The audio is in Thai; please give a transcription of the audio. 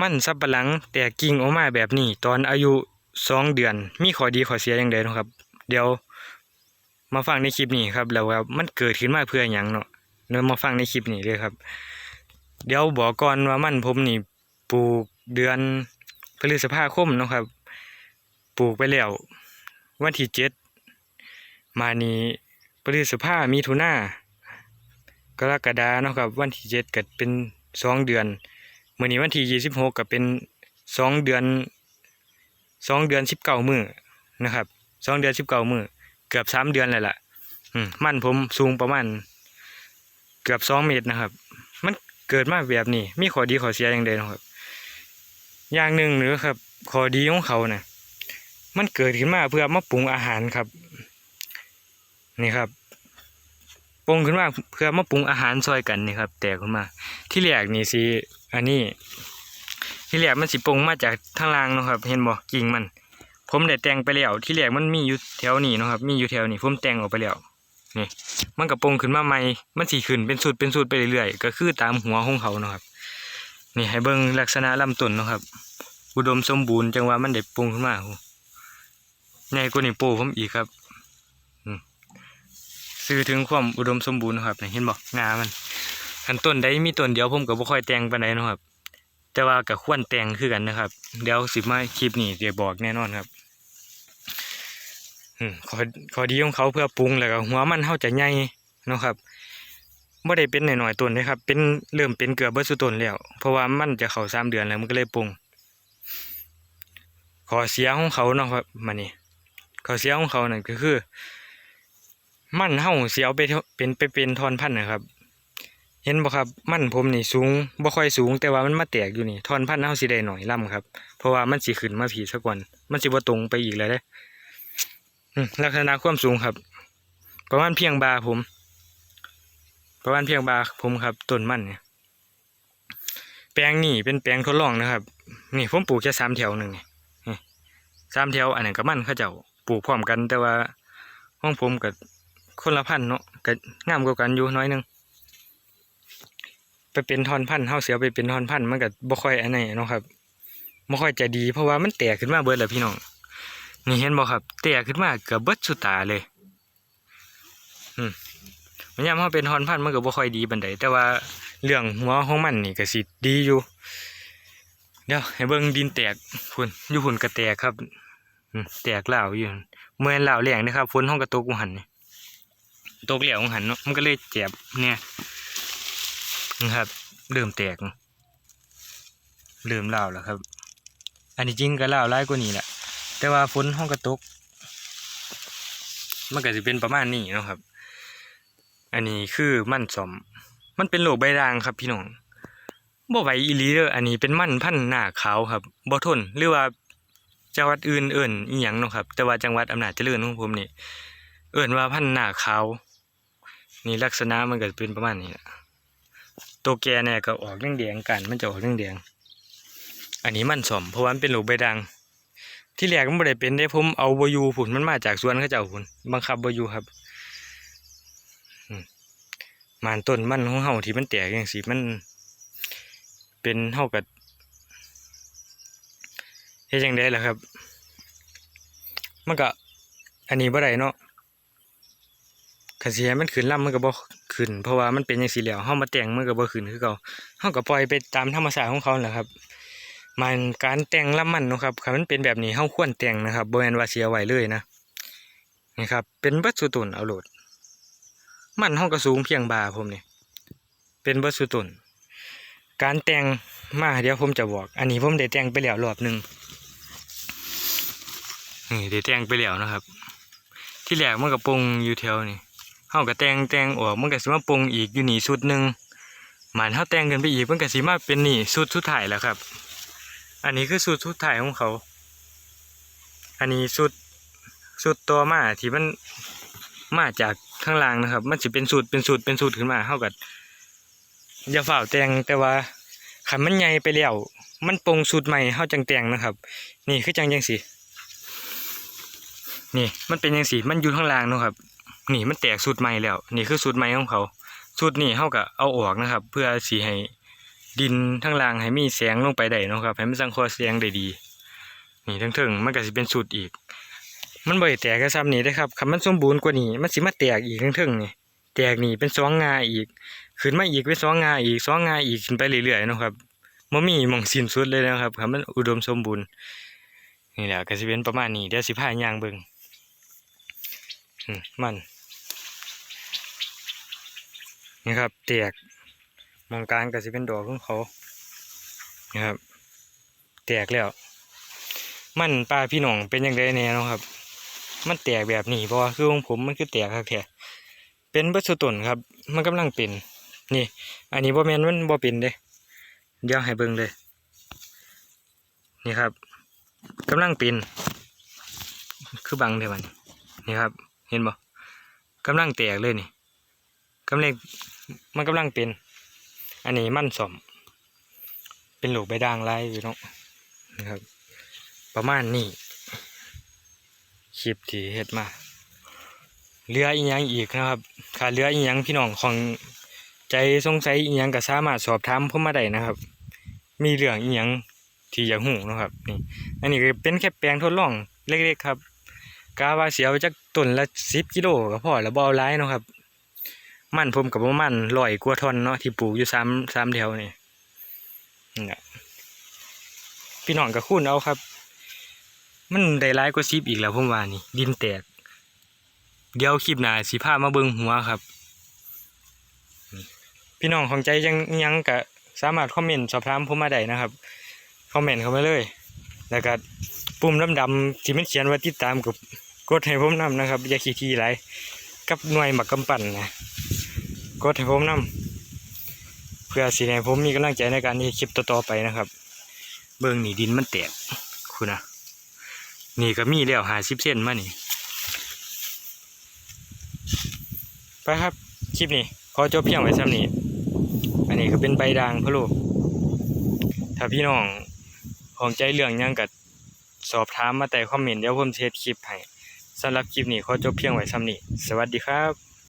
มันสับปะหลังแตกกิ่งออกมาแบบนี้ ตอนอายุสองเดือน มีข้อดีข้อเสียอย่างไรนะครับ เดี๋ยวมาฟังในคลิปนี้ครับ แล้วว่ามันเกิดขึ้นมาเพื่ออย่างเนาะเดี๋ยวมาฟังในคลิปนี้เลยครับ เดี๋ยวบอกก่อนว่ามันผมนี่ปลูกเดือนพฤษภาคมนะครับ ปลูกไปแล้ววันที่เจ็ดมานี้พฤษภามีถุนากรกฎาเนาะครับ วันที่เจ็ดเก็เป็นสองเดือน มื่อนี้วันที่ยี่สิบหกก็เป็นสองเดือนสองเดือนสิบเก้ามือนะครับสองเดือนสิบเก้ามือเกือบสามเดือนเลยล่ะอืมมันผมสูงประมาณเกือบสองเมตรนะครับ มันเกิดมาแบบนี้ มีข้อดีข้อเสียอย่างใดนะครับ อย่างหนึ่งหรือครับข้อดีของเขานะ่ะมันเกิดขึ้นมาเพื่อมาปรุงอาหารครับ นี่ครับปรุงขึ้นมาเพื่อมาปรุงอาหารซอยกันนี่ครับ แตกขึ้นมา ที่แรกนี่สิ อันนี้ ที่แรกมันสิปรุงมาจากทางล่างนะครับ เห็นบ่กิ่งมัน ผมได้แต่งไปแล้ว ที่แรกมันมีอยู่แถวนี้นะครับ มีอยู่แถวนี้ผมแต่งออกไปแล้วนี่มันก็ปรงขึ้นมาใหม่ มันสีขึ้นเป็นสูตรเป็นสูตรไปเรื่อยๆ ก็คือตามหัวของเขาเนาะครับ นี่ให้เบิ่งลักษณะลำต้นนะครับ อุดมสมบูรณ์จังว่ามันได้ปรุงขึ้นมาใหญ่กว่านี่ปูผมอีกครับอืมสื่อถึงความอุดมสมบูรณ์นะครับเห็นบ่งามัน อันต้นใดมีต้นเดียวผมก็บ่ค่อยแต่งปานใดนะครับ แต่ว่าก็ควรแต่งคือกันนะครับ เดี๋ยวสิมาคลิปนี้เดี๋ยวบอกแน่นอนครับขอขอดีของเขาเพื่อปรุงแล้วก็หัวมันเฮาจะใหญ่นะครับบ่ได้เป็นหน่อยๆต้นเลยครับ เป็นเริ่มเป็นเกือบเบิดสุต้นแล้ว เพราะว่ามันจะเข้าสามเดือนแล้วมันก็เลยปรุงขอเสียของเขาเนาะครับมานี่ขอเสียของเขานั่นก็คือ มันเฮาเสียเอาไปเป็นไปเป็นทอนพันนะครับ เห็นบ่ครับมันผมนี่สูงบ่ค่อยสูงแต่ว่ามันมาแตกอยู่นี่ทอนพันธุ์เฮาสิได้หน่อยล่ำครับ เพราะว่ามันสิขึ้นมาผีซะก่อนมันสิบ่ตรงไปอีกแล้วเด้ลักษณะความสูงครับ ประมาณเพียงบาผม ประมาณเพียงบาผมครับต้นมันเนี่ยแปลงนี่เป็นแปลงทดลองนะครับ นี่ผมปลูกแค่สามแถวหนึ่งนี่สามแถวอันนั้นกับมันเขาเจ้าปลูกพร้อมกัน แต่ว่าห้องผมกับคนละพันเนาะกับงามกว่ากันอยู่น้อยนึง ไปเป็นทอนพันธุ์เฮาเสียไปเป็นทอนพันธุ์มันก็บ่ค่อยอันไหนเนาะครับบ่ค่อยจะดีเพราะว่ามันแตกขึ้นมาเบิดแล้วพี่น้องนี่เห็นบ่ครับเตะขึ้นมาเกือบเบิดสุดตาเลย อืมมันยามเฮาเป็นฮอนพันธุ์มันก็บ่ค่อยดีปานใดแต่ว่าเรื่องหัวของมันนี่ก็สิดีอยู่ เดี๋ยวให้เบิ่งดินแตกพุ่นอยู่พุ่นก็แตกครับอืมแตกเหล่าอยู่เมื่อเหล่าวแรงนะครับฝนห้องก็ตกของหันนี่ตกเหลวของหันเนาะมันก็เลยเจ็บเนี่ย นะครับ เริ่มแตกเริ่มลาแล้วครับ อันนี้จริงก็ลาร้ายกว่านี้แหละแต่ว่าฝนห้องกระตกมันก็จะเป็นประมาณนี้เนาะครับ อันนี้คือมันสมมันเป็นโรคใบด่างครับ พี่น้องบ่ไหวอีลีเด้ออันนี้เป็นมันพันหน้าขาวครับบ่ทนหรือว่าจังหวัดอื่นเอิ่นอีหยังเนาะครับ แต่ว่าจังหวัดอำนาจเจริญของผมนี่เอิ่นว่าพันหน้าขาวนี่ลักษณะมันก็เป็นประมาณนี้แหละ ตัวแกเนี่ยก็ออกแดงกัน มันจะออกแดงอันนี้มันสมเพราะว่ามันเป็นโรคใบด่างที่แรกมันบ่ได้เป็นได้ผมเอาบอยูผุนมันมาจากสวนเขาเจ้าผุนบังคับบอยูครับมมานต้นมันของเฮาที่มันแตกอย่างสีมัน เป็นเฮากับเฮ็ดจังได้ล่ะครับ มันก็อันนี้บ่ได้เนาะคันสิให้มันขึ้นลำมันก็บ่ ขึ้น เพราะว่ามันเป็นจังซี่แล้วเฮามาแต่งมันก็บ่ขึ้นคือเก่าเฮาก็ปล่อยไปตามธรรมชาติของเขาแหละครับ มันการแต่งลำมันนะครับคันมันเป็นแบบนี้เฮาควรแต่งนะครับบ่แมนวาเสียไว้เลยนะนี่ครับเป็นเบิดสุตุนเอาโหลด มันเฮาก็สูงเพียงบ่าผมเนี่ยเป็นเบิดสุตุนการแต่งมาเดี๋ยวผมจะบอก อันนี้ผมได้แต่งไปแล้วรอบหนึ่งนี่ได้แต่งไปแล้วนะครับ ที่แรกมันก็ปรุงอยู่แถวนี่ เฮาก็แต่งแต่งออกมันก็สิมาปรุงอีกอยู่นี่สุดหนึ่งมันเฮาแต่งกันไปอีกมันก็สิมาเป็นนี่สุดสุดท้ายแล้วครับ อันนี้คือสูตรสุดท้ายของเขา อันนี้สูตรสูตรตัวมาที่มันมาจากข้างล่างนะครับ มันจะเป็นสูตรเป็นสูตรเป็นสูตรขึ้นมาเท่ากับอย่าฝ่าวแตงแต่ว่าขันมันใหญ่ไปแล้วมันปรุงสูตรใหม่เฮาจังแตงนะครับ นี่คือจังยังสินี่มันเป็นยังสิมันอยู่ข้างล่างนะครับ นี่มันแตกสูตรใหม่แล้ว นี่คือสูตรใหม่ของเขา สูตรนี้เฮาก็เอาออกนะครับ เพื่อสีให้ดินทั้งล่างให้มีแสงลงไปได้นะครับให้มันสังเคราะห์แสงได้ดี นี่ทั้งเทิงมันก็สิเป็นสุดอีก มันบ่ได้แตกแค่ซ้ำนี้ได้ครับคันมันสมบูรณ์กว่านี้มันสิมาแตกอีกทั้งเทิงนี่แตกนี่เป็นสองงาอีกขึ้นมาอีกเป็นสองงาอีกสองงาอีกขึ้นไปเรื่อยๆนะครับบ่มีหม่องสิ้นสุดเลยนะครับคันมันอุดมสมบูรณ์นี่แหละก็สิเป็นประมาณนี้เดี๋ยวสิพายางเบิ่ง มันนี่ครับแตกมองกลางก็สิเป็นดอกของเขานะครับแตกแล้ว มันปลาพี่น้องเป็นยังไงแน่เนะครับ มันแตกแบบนี้เพราะคือของผมมันคือแตกครับแท้เป็นเบัสต้นครับ มันกำลังเป็นนี่ อันนี้บ่แมนมันบ่เป็นเด้เดี๋ยวให้เบิ่งเลย นี่ครับกำลังเป็น คือบังเด้อมันนี่ครับ เห็นบ่กำลังแตกเลยนี่กำลังมันกำลังเป็น อันนี้มันสมเป็นหลูกใบด่างลายอยู่เนาะนะครับ ประมาณนี้คลิปที่เฮ็ดมาเรืออีหยังอีกนะครับขาเรืออีหยังพี่น้องของใจสงสัยอีหยังก็สามารถสอบถามผมมาได้นะครับ มีเรื่องอีหยังที่อยากหูนะครับนี่อันนี้ก็เป็นแค่แปลงทดลองเล็กๆครับกาว่าเสียวจาก ต้นละสิบกิโลก็พอแล้วบ่เอาหลายเนาะครับ มันผมกับประมาณร้อยกว่าทอนเนาะที่ปลูกอยู่สามสามแถวนี่นี่แหละพี่น้องก็คูณเอาครับ มันได้ร้ายกว่าซิปอีกแล้วผมว่านี่ ดินแตก เดี๋ยวคลิปหน้าสิพามาเบิ่งหัวครับนี่พี่น้องของใจยังยังก็สามารถคอมเมนต์สอบถามผมมาได้นะครับคอมเมนต์เข้ามาเลย แล้วก็ปุ่มดำๆที่มันเขียนว่าติดตามกับ กดให้ผมนำนะครับอย่าขี้ทีไรกับหน่วยหมักกำปั่นนะกดให้ผมนำเพื่อสิให้ผมมีกำลังใจในการที่คลิปต่อๆไปนะครับ เบิ่งนี่ดินมันแตกคุณนะนี่ก็มีแล้วหาสิบเส้นมานี่ไปครับคลิปนี้ขอจบเพียงไว้ซ้ำนี้ อันนี้ก็เป็นใบด่างพะโลถ้าพี่น้องของใจเรื่องยังกัดสอบถามมาแต่คอมเมนต์เดี๋ยวผมเฮ็ดคลิปให้ สำหรับคลิปนี้ขอจบเพียงไว้ซ้ำนี้ สวัสดีครับ